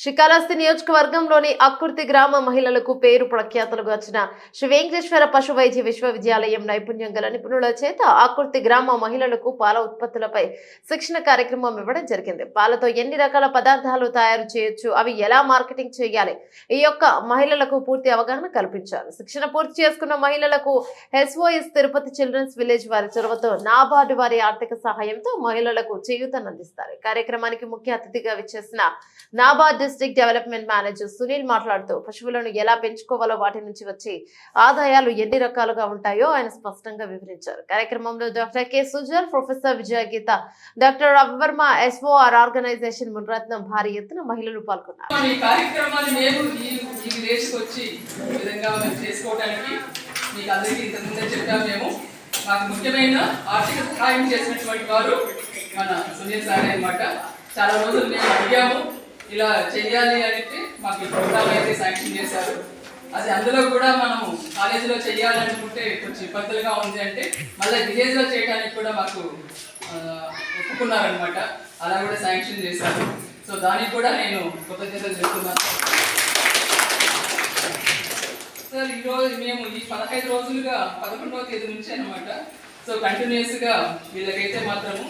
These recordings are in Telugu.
శ్రీకాళహస్తి నియోజకవర్గంలోని అక్కుర్తి గ్రామ మహిళలకు పేరు ప్రఖ్యాతలకు వచ్చిన శ్రీ వెంకటేశ్వర పశు వైద్య విశ్వవిద్యాలయం నైపుణ్యం గల నిపుణుల చేత అక్కుర్తి గ్రామ మహిళలకు పాల ఉత్పత్తులపై శిక్షణ కార్యక్రమం ఇవ్వడం జరిగింది. పాలతో ఎన్ని రకాల పదార్థాలు తయారు చేయొచ్చు? అవి ఎలా మార్కెటింగ్ చేయాలి? ఈ యొక్క మహిళలకు పూర్తి అవగాహన కల్పించారు శిక్షణ పూర్తి చేసుకున్న మహిళలకు ఎస్ఓఎస్ తిరుపతి చిల్డ్రన్స్ విలేజ్ వారి చొరవతో నాబార్డు వారి ఆర్థిక సహాయంతో మహిళలకు చేయూతనందిస్తారు. కార్యక్రమానికి ముఖ్య అతిథిగా విచ్చేసిన NABARD district development manager Sunil మాట్లాడుతూ పశువులను ఎలా పెంచుకోవాలో వాటి నుంచి వచ్చే ఆదాయాలు ఎన్ని రకాలుగా ఉంటాయో ఆయన స్పష్టంగా వివరించారు. కార్యక్రమంలో doctor K Sujal professor Vijaya Geetha doctor Ravivarma SOR organisation Munaratnam భారీ ఎత్తున మహిళలు పాల్గొన్నారు. మీకు అందరికీ ఇంతకుముందే చెప్పాము మేము. మాకు ముఖ్యమైన ఆర్థిక సహాయం చేసినటువంటి వారు మన సునీల్ సార్ అనమాట చాలా రోజులు మేము అడిగాము. ఇలా చెయ్యాలి అంటే మాకు ప్రోగ్రామ్ అయితే శాంక్షన్ చేశారు. అది అందులో కూడా మనము కాలేజీలో చెయ్యాలనుకుంటే కొంచెం ఇబ్బందులుగా ఉంది అంటే మళ్ళీ విలేజ్లో చేయడానికి కూడా మాకు ఒప్పుకున్నారనమాట అలా కూడా శాంక్షన్ చేశారు. సో దానికి కూడా నేను కృతజ్ఞతలు చెప్తున్నాను సార్ ఈరోజు మేము ఈ పదహైదు రోజులుగా పదకొండవ తేదీ నుంచి అనమాట సో కంటిన్యూస్గా వీళ్ళకైతే మాత్రము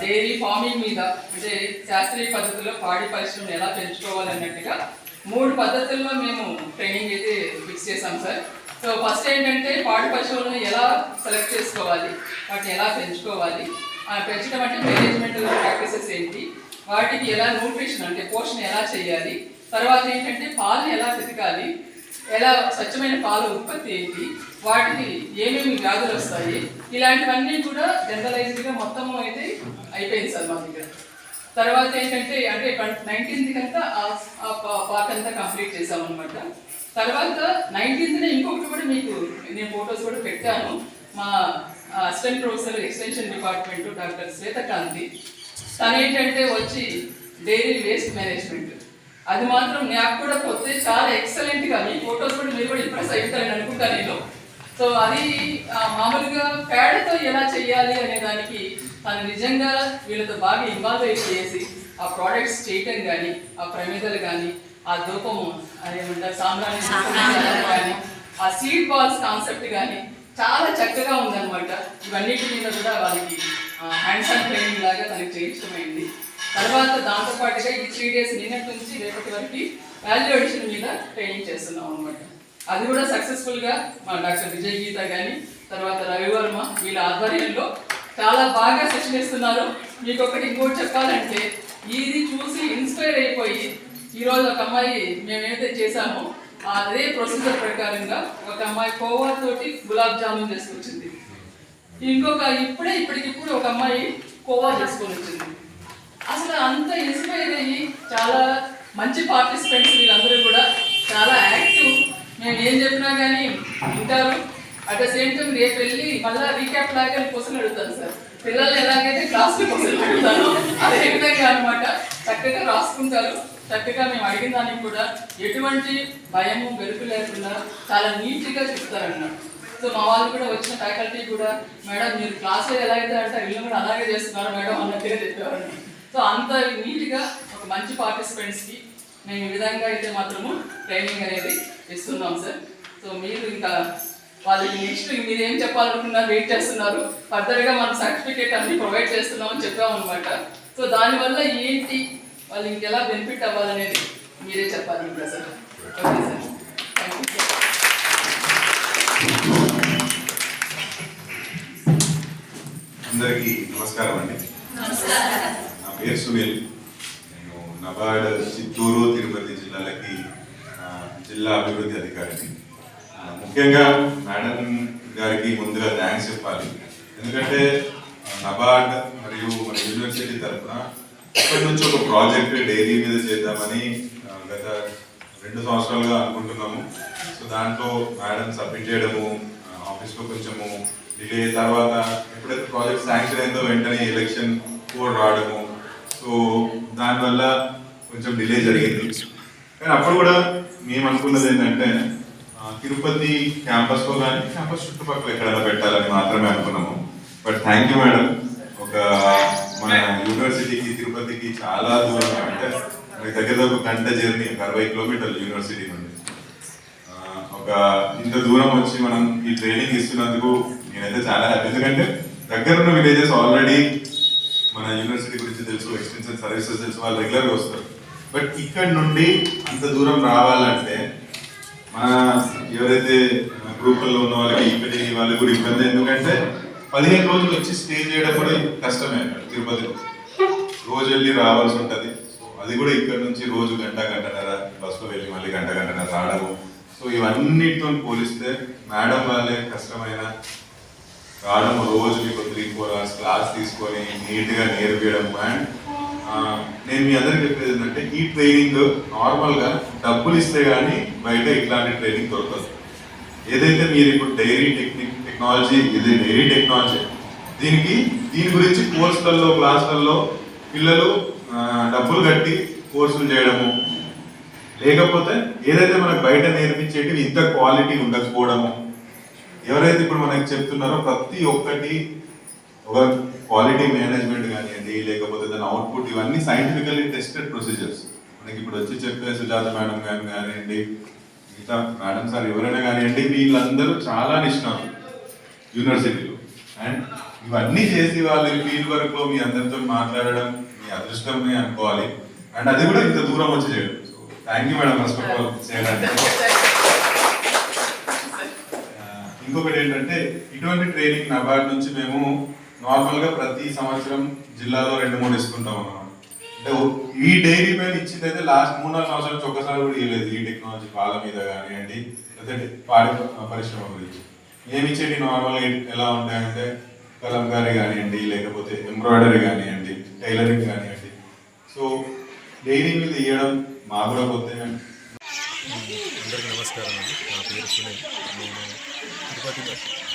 డైరీ ఫార్మింగ్ మీద అంటే శాస్త్రీయ పద్ధతిలో పాడి పరిశ్రమను ఎలా పెంచుకోవాలన్నట్టుగా మూడు పద్ధతుల్లో మేము ట్రైనింగ్ అయితే ఫిక్స్ చేసాం సార్. సో ఫస్ట్ ఏంటంటే పాడి పశువులను ఎలా సెలెక్ట్ చేసుకోవాలి వాటిని ఎలా పెంచుకోవాలి పెంచడం అంటే మేనేజ్మెంట్ ప్రాక్టీసెస్ ఏంటి వాటికి ఎలా న్యూట్రిషన్ అంటే పోషణ ఎలా చేయాలి తర్వాత ఏంటంటే పాలు ఎలా వెతకాలి ఎలా స్వచ్ఛమైన పాలు ఉత్పత్తి ఏంటి వాటికి ఏమేమి వ్యాధులు వస్తాయి ఇలాంటివన్నీ కూడా జనరలైజ్డ్గా మొత్తం అయితే అయిపోయింది సార్ మా దగ్గర. తర్వాత ఏంటంటే అంటే నైన్టీన్త్ కంతా ఆ పార్ట్ అంతా కంప్లీట్ చేసాం అనమాట తర్వాత నైన్టీన్త్న ఇంకొకటి కూడా మీకు నేను ఫొటోస్ కూడా పెట్టాను. మా assistant professor extension department doctor Shwethakanthi తను ఏంటంటే వచ్చి డైరీ వేస్ట్ మేనేజ్మెంట్ అది మాత్రం నాకు కూడా కొత్త చాలా ఎక్సలెంట్గా మీ ఫోటోస్ కూడా మీరు కూడా ఇంప్రెస్ అవుతారని అనుకుంటా నేను. సో అది మామూలుగా పేడతో ఎలా చేయాలి అనే దానికి తను నిజంగా వీళ్ళతో బాగా ఇన్వాల్వ్ చేసి ఆ ప్రోడక్ట్స్ చేయటం కానీ ఆ ప్రమిదలు కానీ ఆ ధూపము అదేమంటారు సామ్రాణి కానీ ఆ సీడ్ బాల్స్ కాన్సెప్ట్ కానీ చాలా చక్కగా ఉందన్నమాట. ఇవన్నిటి మీద కూడా వాళ్ళకి హ్యాండ్స్ ఆన్ ట్రైనింగ్ లాగా తనకి చేయించడమైంది తర్వాత దాంతో పాటుగా ఈ త్రీ డేస్ నిన్నటి నుంచి రేపటి వరకు వాల్యూ అడిషన్ మీద ట్రైనింగ్ చేస్తున్నాం అనమాట అది కూడా సక్సెస్ఫుల్గా మా డాక్టర్ విజయ్ గీత కానీ తర్వాత రవివర్మ వీళ్ళ ఆధ్వర్యంలో చాలా బాగా సెషన్ ఇస్తున్నారు మీకు ఒకటి ఇంకోటి చెప్పాలంటే ఇది చూసి ఇన్స్పైర్ అయిపోయి ఈరోజు ఒక అమ్మాయి మేమేమైతే చేసామో అదే ప్రొసీజర్ ప్రకారంగా ఒక అమ్మాయి కోవా తోటి గులాబ్ జామున్ చేసుకొచ్చింది ఇంకొక ఇప్పుడే ఇప్పటికిప్పుడు ఒక అమ్మాయి కోవా చేసుకొని వచ్చింది అసలు అంత ఇన్స్పైర్ అయ్యి చాలా మంచి పార్టిసిపెంట్స్ వీళ్ళందరూ కూడా. చాలా యాక్టివ్ మేము ఏం చెప్పినా కానీ వింటారు. అట్ ద సేమ్ టైం రేపు వెళ్ళి మళ్ళీ రీక్యాప్ లాగా క్వశ్చన్ అడుగుతాను సార్. పిల్లలు ఎలాగైతే క్లాస్లో క్వశ్చన్ అడుగుతాను అదే విధంగా అనమాట చక్కగా రాసుకుంటారు. చక్కగా మేము అడిగిన దానికి కూడా ఎటువంటి భయము వెలుపు లేకుండా చాలా నీట్గా చెప్తారన్నమాట. సో మా వాళ్ళు కూడా వచ్చిన ఫ్యాకల్టీ కూడా మేడం మీరు క్లాసులు ఎలా అయితే అంటే వీళ్ళు కూడా అలాగే చేస్తున్నారు మేడం అన్నట్టుగా చెప్పేవాడిని సో అంత నీట్గా ఒక మంచి పార్టిసిపెంట్స్కి మేము ఈ విధంగా అయితే మాత్రము ట్రైనింగ్ అనేది ఇస్తున్నాం సార్. సో మీరు ఇంకా వాళ్ళకి నెక్స్ట్ మీరు ఏం చెప్పాలనుకున్నారు వెయిట్ చేస్తున్నారు. ఫర్దర్గా మనం సర్టిఫికేట్ అన్ని ప్రొవైడ్ చేస్తున్నామని చెప్పాం అనమాట సో దానివల్ల ఏంటి? వాళ్ళు ఇంకెలా బెనిఫిట్ అవ్వాలనేది మీరే చెప్పాలి ఇంకా sir. Okay sir. Thank you sir అందరికీ నమస్కారం అండి. పేరు సునీల్ నేను నబార్డ్ చిత్తూరు తిరుపతి జిల్లాలకి జిల్లా అభివృద్ధి అధికారిని. ముఖ్యంగా మేడం గారికి ముందుగా థ్యాంక్స్ చెప్పాలి. ఎందుకంటే నబార్డ్ మరియు మన యూనివర్సిటీ తరఫున ఇప్పటి నుంచి ఒక ప్రాజెక్ట్ డైరీ మీద చేద్దామని గత రెండు సంవత్సరాలుగా అనుకుంటున్నాము. సో దాంట్లో మేడం సబ్మిట్ చేయడము ఆఫీస్లో కొంచెము డిలే తర్వాత ఎప్పుడైతే ప్రాజెక్ట్ శాంక్షన్ అయిందో వెంటనే ఎలక్షన్ కోడ్ రావడము సో దానివల్ల కొంచెం డిలే జరిగింది. కానీ అప్పుడు కూడా మేము అనుకున్నది ఏంటంటే తిరుపతి క్యాంపస్లో కానీ క్యాంపస్ చుట్టుపక్కల ఎక్కడైనా పెట్టాలని మాత్రమే అనుకున్నాము. బట్ థ్యాంక్ యూ మేడం ఒక మన యూనివర్సిటీకి తిరుపతికి చాలా దూరం. అంటే మనకి దగ్గర ఒక గంట జర్నీ ఒక అరవై కిలోమీటర్లు యూనివర్సిటీ నుండి. ఒక ఇంత దూరం వచ్చి మనం ఈ ట్రైనింగ్ ఇస్తున్నందుకు నేనైతే చాలా హ్యాపీ ఎందుకంటే దగ్గర ఉన్న విలేజెస్ ఆల్రెడీ యూనివర్సిటీ గురించి తెలుసు ఎక్స్టెన్షన్ సర్వీసెస్ తెలుసు వాళ్ళు రెగ్యులర్గా వస్తారు. బట్ ఇక్కడ నుండి అంత దూరం రావాలంటే మన ఎవరైతే గ్రూపుల్లో ఉన్న వాళ్ళకి ఇక్కడ వాళ్ళకి కూడా ఇబ్బంది. ఎందుకంటే పదిహేను రోజులు వచ్చి స్టే చేయడం కూడా కష్టమే అక్కడ తిరుపతిలో. రోజు వెళ్ళి రావాల్సి ఉంటుంది. సో అది కూడా ఇక్కడ నుంచి రోజు గంట గంటన్నర బస్సులో వెళ్ళి మళ్ళీ గంట గంటన్నర రావడము. సో ఇవన్నిటితో పోలిస్తే మేడం వాళ్ళే కష్టమైన రావడం రోజు మీకు త్రీ ఫోర్ అవర్స్ క్లాస్ తీసుకొని నీట్గా నేర్పించడం అండ్ నేను మీ అందరికి చెప్పేది ఏంటంటే ఈ ట్రైనింగ్ నార్మల్గా డబ్బులు ఇస్తే కానీ బయట ఇట్లాంటి ట్రైనింగ్ దొరకదు. ఏదైతే మీరు ఇప్పుడు డైరీ టెక్నిక్ టెక్నాలజీ ఇది డైరీ టెక్నాలజీ దీనికి దీని గురించి కోర్సులలో క్లాసులలో పిల్లలు డబ్బులు కట్టి కోర్సులు చేయడము. లేకపోతే ఏదైతే మనకు బయట నేర్పించేటివి ఇంత క్వాలిటీ ఉండకపోవడము. ఎవరైతే ఇప్పుడు మనకి చెప్తున్నారో ప్రతి ఒక్కటి ఒక క్వాలిటీ మేనేజ్మెంట్ కానివ్వండి లేకపోతే దాని అవుట్పుట్ ఇవన్నీ సైంటిఫికల్లీ టెస్టెడ్ ప్రొసీజర్స్ మనకి ఇప్పుడు వచ్చి చెప్పే సుజాత మేడం గాని కానివ్వండి మిగతా మేడం సార్ ఎవరైనా కానివ్వండి వీళ్ళందరూ చాలా నిష్ణాతులు యూనివర్సిటీలో అండ్ ఇవన్నీ చేసి వాళ్ళు ఫీల్డ్ వర్క్లో మీ అందరితో మాట్లాడడం మీ అదృష్టమే అనుకోవాలి. అండ్ అది కూడా ఇంత దూరం వచ్చి చేయడం. So thank you madam first of all చేయడానికి ఇంకొకటి ఏంటంటే ఇటువంటి ట్రైనింగ్ నబార్డ్ నుంచి మేము నార్మల్గా ప్రతి సంవత్సరం జిల్లాలో రెండు మూడు ఇస్తుంటాం అన్నమాట అంటే ఈ డైరీ పైన ఇచ్చింది అయితే లాస్ట్ మూడు నాలుగు సంవత్సరాలు ఒక్కసారి కూడా ఇవ్వలేదు ఈ టెక్నాలజీ పాల మీద కానివ్వండి లేదంటే పాడి పరిశ్రమ గురించి. ఏమి ఇచ్చేది నార్మల్గా ఎలా ఉంటాయంటే కలంకారీ కానివ్వండి లేకపోతే ఎంబ్రాయిడరీ కానివ్వండి టైలరింగ్ కానివ్వండి. సో డైరీ మీద ఇవ్వడం మా కూడా పోతే అందరికీ నమస్కారం అండి. నా పేరు సునీల్. నేను తిరుపతి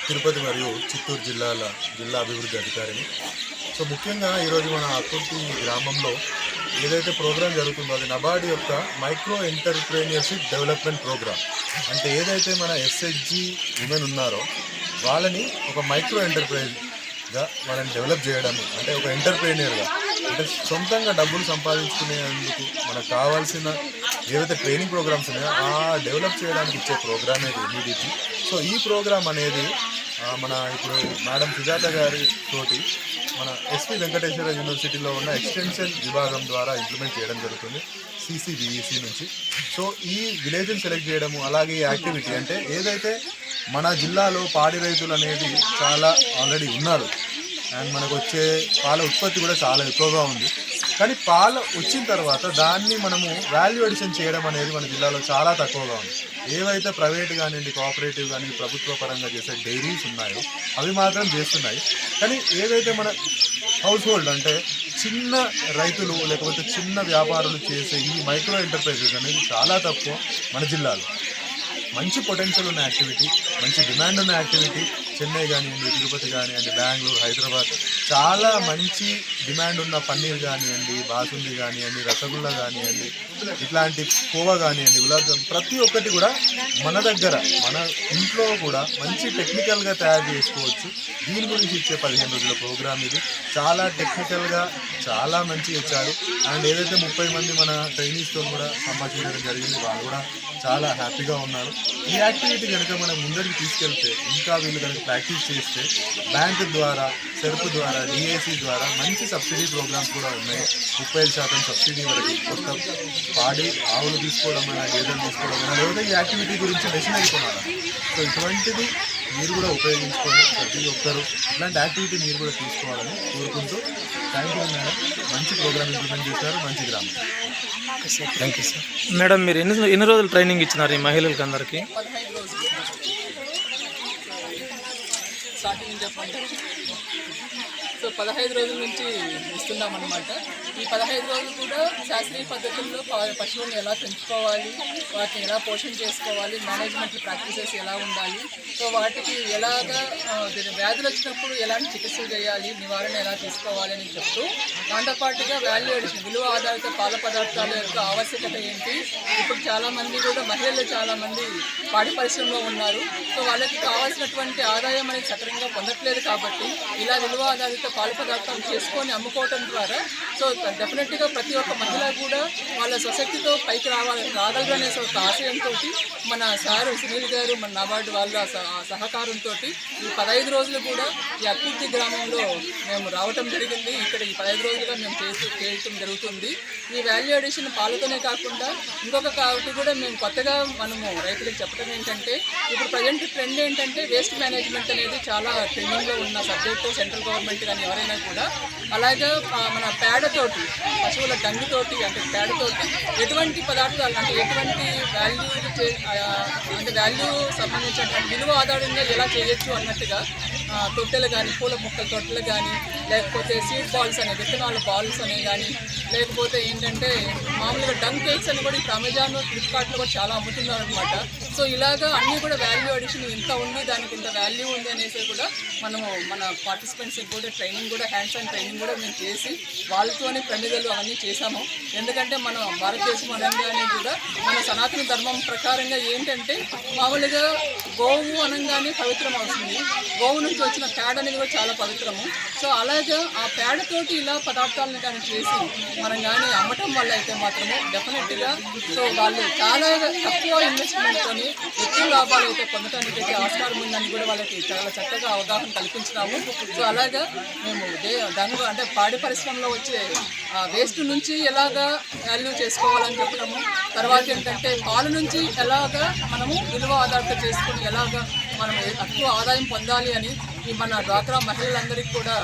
తిరుపతి మరియు చిత్తూరు జిల్లాల జిల్లా అభివృద్ధి అధికారిని. సో ముఖ్యంగా ఈరోజు మన అకుర్తి గ్రామంలో ఏదైతే ప్రోగ్రాం జరుగుతుందో అది నబార్డ్ యొక్క మైక్రో ఎంటర్ప్రీనియర్షిప్ డెవలప్మెంట్ ప్రోగ్రామ్ అంటే ఏదైతే మన ఎస్హెచ్జి ఉమెన్ ఉన్నారో వాళ్ళని ఒక మైక్రో ఎంటర్ప్రైజ్గా వాళ్ళని డెవలప్ చేయడం అంటే ఒక ఎంటర్ప్రీనియర్గా అంటే సొంతంగా డబ్బులు సంపాదించుకునేందుకు మనకు కావాల్సిన ఏవైతే ట్రైనింగ్ ప్రోగ్రామ్స్ ఉన్నాయో ఆ డెవలప్ చేయడానికి ఇచ్చే ప్రోగ్రామ్ ఇది ఎన్ఈడిపి సో ఈ ప్రోగ్రాం అనేది మన ఇప్పుడు మేడం సుజాత గారి తోటి మన ఎస్పి వెంకటేశ్వర యూనివర్సిటీలో ఉన్న ఎక్స్టెన్షన్ విభాగం ద్వారా ఇంప్లిమెంట్ చేయడం జరుగుతుంది సిసిబిఈసి నుంచి. సో ఈ విలేజ్ని సెలెక్ట్ చేయడము అలాగే ఈ యాక్టివిటీ అంటే ఏదైతే మన జిల్లాలో పాడి రైతులు అనేది చాలా ఆల్రెడీ ఉన్నారు అండ్ మనకు వచ్చే పాల ఉత్పత్తి కూడా చాలా ఎక్కువగా ఉంది. కానీ పాల వచ్చిన తర్వాత దాన్ని మనము వాల్యూ అడిషన్ చేయడం అనేది మన జిల్లాలో చాలా తక్కువగా ఉంది. ఏవైతే ప్రైవేట్ కానివ్వండి కోఆపరేటివ్ కానీ ప్రభుత్వ పరంగా చేసే డైరీస్ ఉన్నాయో అవి మాత్రం చేస్తున్నాయి. కానీ ఏదైతే మన హౌస్ హోల్డ్ అంటే చిన్న రైతులు లేకపోతే చిన్న వ్యాపారులు చేసే ఈ మైక్రో ఎంటర్ప్రైజెస్ అనేది చాలా తక్కువ మన జిల్లాలో. మంచి పొటెన్షియల్ ఉన్న యాక్టివిటీ మంచి డిమాండ్ ఉన్న యాక్టివిటీ చెన్నై కానివ్వండి తిరుపతి కానివ్వండి బెంగళూరు హైదరాబాద్ చాలా మంచి డిమాండ్ ఉన్న పన్నీర్ కానివ్వండి బాసుంది కానివ్వండి రసగుల్లా కానివ్వండి ఇట్లాంటి కోవా కానివ్వండి గులాబ్ జామ్ ప్రతి ఒక్కటి కూడా మన దగ్గర మన ఇంట్లో కూడా మంచి టెక్నికల్గా తయారు చేసుకోవచ్చు. దీని గురించి ఇచ్చే పదిహేను రోజుల ప్రోగ్రామ్ ఇది. చాలా టెక్నికల్గా చాలా మంచి ఇచ్చారు. అండ్ ఏదైతే ముప్పై మంది మన ట్రైనీస్తో కూడా సంభాషించడం జరిగింది వాళ్ళు కూడా చాలా హ్యాపీగా ఉన్నారు. ఈ యాక్టివిటీ కనుక మనం ముందరికి తీసుకెళ్తే ఇంకా వీళ్ళు కనుక ప్రాక్టీస్ చేస్తే బ్యాంక్ ద్వారా సెరుపు ద్వారా డిఏసి ద్వారా మంచి సబ్సిడీ ప్రోగ్రామ్స్ కూడా ఉన్నాయి. ముప్పై ఐదు శాతం సబ్సిడీ వరకు కొత్త పాడి ఆవులు తీసుకోవడం అయినా గేదెలు తీసుకోవడం అయినా లేకపోతే ఈ యాక్టివిటీ గురించి మెషినరీ కొనాలి సో ఇటువంటిది మీరు కూడా ఉపయోగించుకొని ప్రతి ఒక్కరు ఇలాంటి యాక్టివిటీ మీరు కూడా తీసుకోవాలని కోరుకుంటూ థ్యాంక్ యూ మేడం మంచి ప్రోగ్రామ్ ఇంప్లిమెంట్ చేశారు. మంచి గ్రామం. థ్యాంక్ యూ సార్ మేడం మీరు ఎన్ని ఎన్ని రోజులు ట్రైనింగ్ ఇచ్చినారు ఈ మహిళలకి అందరికీ పదహైదు రోజులు స్టార్టింగ్ చెప్పండి. సో పదహైదు రోజుల నుంచి ఇస్తున్నామన్నమాట. ఈ పదహైదు రోజులు కూడా శాస్త్రీయ పద్ధతుల్లో పశువులను ఎలా పెంచుకోవాలి వాటిని ఎలా పోషణ చేసుకోవాలి మేనేజ్మెంట్ ప్రాక్టీసెస్ ఎలా ఉండాలి సో వాటికి ఎలాగా వ్యాధులు వచ్చినప్పుడు ఎలాంటి చికిత్సలు చేయాలి నివారణ ఎలా తీసుకోవాలి అని చెప్తూ దాంతోపాటుగా వాల్యూ అడిషన్ విలువ ఆధారిత పాల పదార్థాల యొక్క ఆవశ్యకత ఏంటి? ఇప్పుడు చాలామంది కూడా మహిళలు చాలామంది పాడి పరిశ్రమలో ఉన్నారు. సో వాళ్ళకి కావాల్సినటువంటి ఆదాయం అనేది సక్రమంగా పొందట్లేదు కాబట్టి ఇలా విలువ ఆధారిత పాల పదార్థాలు చేసుకొని అమ్ముకోవటం ద్వారా సో డెఫినెట్గా ప్రతి ఒక్క మహిళ కూడా వాళ్ళ స్వశక్తితో పైకి రావాలి రాగలరు అనేసి ఒక ఆశయంతో మన సారు సునీల్ గారు మన నాబార్డు వాళ్ళ సహకారంతో ఈ పదహైదు రోజులు కూడా ఈ అభివృద్ధి గ్రామంలో మేము రావటం జరిగింది. ఇక్కడ ఈ పదహైదు రోజులుగా మేము చేసి చేయటం జరుగుతుంది. ఈ వాల్యూ అడిషన్ పాలతోనే కాకుండా ఇంకొక కాబట్టి కూడా మేము కొత్తగా మనము రైతులకు చెప్పడం ఏంటంటే ఇప్పుడు ప్రజెంట్ ట్రెండ్ ఏంటంటే వేస్ట్ మేనేజ్మెంట్ అనేది చాలా ట్రెండింగ్లో ఉన్న సబ్జెక్టు సెంట్రల్ గవర్నమెంట్ కానీ ఎవరైనా కూడా అలాగే మన పేడతోటి పశువుల డంగితోటి అంటే పేడతోటి ఎటువంటి పదార్థాలు అంటే ఎటువంటి వాల్యూ అంటే వాల్యూ సంబంధించినటువంటి విలువ ఆధారంగా ఎలా చేయొచ్చు అన్నట్టుగా తొట్టెలు కానీ పూల మొక్కల తొట్టెలు కానీ లేకపోతే సీడ్ బాల్స్ అనే విత్తనాల బాల్స్ అనే కానీ లేకపోతే ఏంటంటే మామూలుగా డంగ్ కేక్స్ అని కూడా ఇప్పుడు అమెజాన్ ఫ్లిప్కార్ట్లో కూడా చాలా అమ్ముతున్నారు అనమాట సో ఇలాగా అన్నీ కూడా వాల్యూ అడిషన్ ఇంత ఉంది దానికి ఇంత వాల్యూ ఉంది అనేసి కూడా మనము మన పార్టిసిపెంట్స్ కూడా ట్రైనింగ్ కూడా హ్యాండ్స్ అండ్ ట్రైనింగ్ కూడా మేము చేసి వాళ్ళతోనే ప్రమిదలు అవన్నీ చేసాము ఎందుకంటే మన భారతదేశం అనగానే కూడా మన సనాతన ధర్మం ప్రకారంగా ఏంటంటే మామూలుగా గోవు అనగానే పవిత్రం అవుతుంది. గోవు నుంచి వచ్చిన పేడ అనేది కూడా చాలా పవిత్రము. సో అలాగే ఆ పేడతోటి ఇలా పదార్థాలను కానీ చేసి మనం కానీ అమ్మటం వల్ల అయితే మాత్రము డెఫినెట్గా సో వాళ్ళు చాలా తక్కువ ఎక్కువ లాభాలు అయితే పొందటానికి ఆస్కారం ఉందని కూడా వాళ్ళకి చాలా చక్కగా అవగాహన కల్పించినాము. సో అలాగా మేము దాని అంటే పాడి పరిశ్రమలో వచ్చే వేస్ట్ నుంచి ఎలాగా వాల్యూ చేసుకోవాలని చెప్పడము తర్వాత ఏంటంటే పాలు నుంచి ఎలాగా మనము విలువ ఆధారిత చేసుకుని ఎలాగా మనం తక్కువ ఆదాయం పొందాలి అని మన డ్వాక్రా మహిళలందరికీ కూడా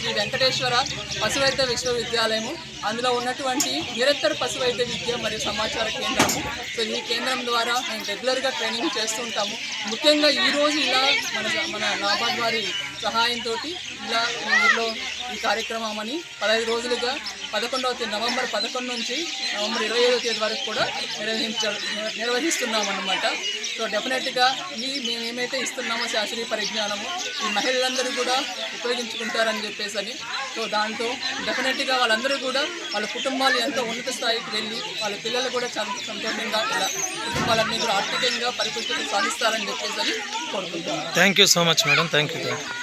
శ్రీ వెంకటేశ్వర పశువైద్య విశ్వవిద్యాలయము. అందులో ఉన్నటువంటి నిరంతర పశువైద్య విద్య మరియు సమాచార కేంద్రము. సో ఈ కేంద్రం ద్వారా మేము రెగ్యులర్గా ట్రైనింగ్ చేస్తూ ఉంటాము ముఖ్యంగా ఈరోజు ఇలా మన మన నాబాద్ వారి సహాయంతో ఇలా మా ఊర్లో ఈ కార్యక్రమం అని పదహైదు రోజులుగా పదకొండవ తేదీ నవంబర్ పదకొండు నుంచి నవంబర్ ఇరవై ఐదవ తేదీ వరకు కూడా నిర్వహించ నిర్వహిస్తున్నాం అన్నమాట సో డెఫినెట్గా ఈ మేము ఏమైతే ఇస్తున్నామో శాస్త్రీయ పరిజ్ఞానము ఈ మహిళలందరూ కూడా ఉపయోగించుకుంటారని చెప్పేసి అని సో దాంతో డెఫినెట్గా వాళ్ళందరూ కూడా వాళ్ళ కుటుంబాలు ఎంతో ఉన్నత స్థాయికి వెళ్ళి వాళ్ళ పిల్లలు కూడా చాలా సంతోషంగా ఇలా కుటుంబాలన్నీ కూడా ఆర్థికంగా పరిపుష్టిని సాధిస్తారని చెప్పేసి అని కోరుకుంటున్నాను thank you so much madam thank you